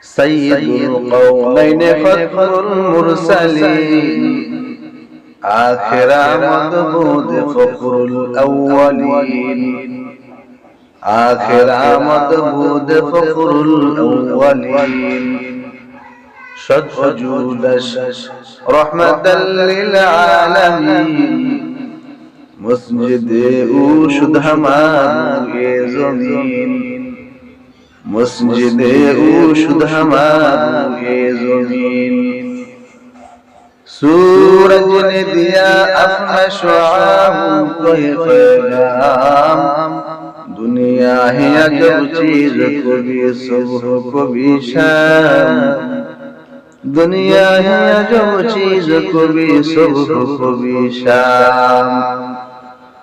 سيد القومين ختم المرسلين آخر مضبوط فقر الأولين آخر مضبوط فقر الأولين شد جودش رحمة للعالمين مسجد او شد همان زمین মসজিদে ওষুধ হামারে জমিন سورج نے دیا اپنا شعام کو پیغام دنیا ہے اگر چیز کو بھی صبح کو بھی شام دنیا ہے اگر چیز کو بھی صبح کو بھی شام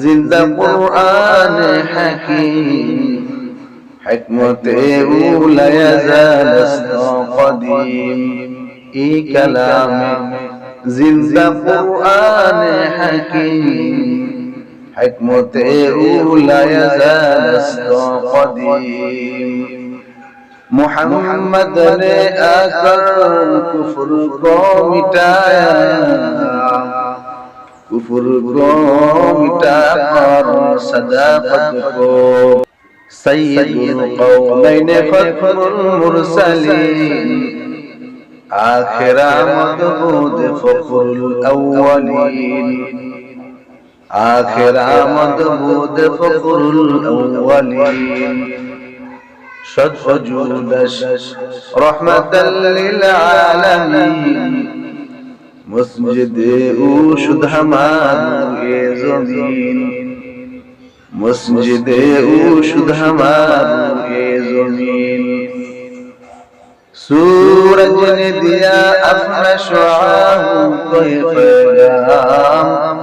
জিন্দা কোরআন হাকীম। হিকমতে উলায়া যালাস্তা কদীম। এই কালামে জিন্দা কোরআন হাকীম। হিকমতে উলায়া যালাস্তা কদীম। মুহাম্মদ রে আকরম কুফর কো মিটায়া کفر کو مٹا کر صداقت کو سید القومین فخر المرسلین آخر مدبود فخر الاولین آخر مدبود فخر الاولین شد وجودش رحمة للعالمين. মসজিদে ওষুধ আমার জমিন মসজিদে ওষুধ আমার জমিন سورج نے دیا اپنا شعاع کو پیغام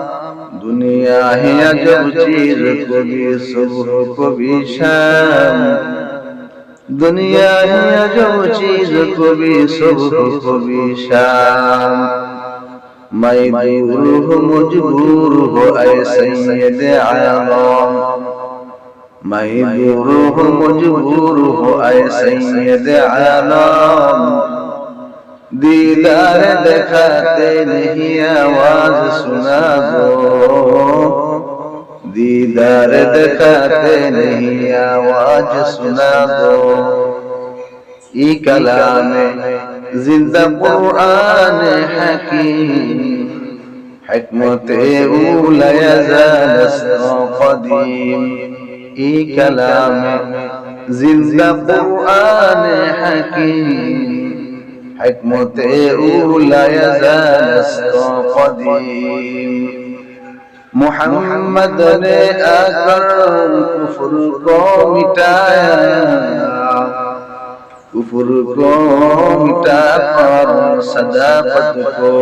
دنیا ہے عجب چیز کو بھی صبح کو بھی شام دنیا ہے عجب چیز کو بھی صبح کو بھی شام مجبور ہو مجبور ہو اے سید عالم مجبور ہو مجبور ہو اے سید عالم دیدار دکھاتے نہیں آواز سنا دو دیدار دکھاتے نہیں آواز سنا دو ای کلام জিন্দা কোরআন হাকিম, হিকমতে উলায়া জালাস কদিম। ই কালাম জিন্দা কোরআন হাকিম, হিকমতে উলায়া জালাস কদিম। মুহাম্মদ রে আকরম কুফর কো মিটায়া کفر کو مٹا کر صداقت کو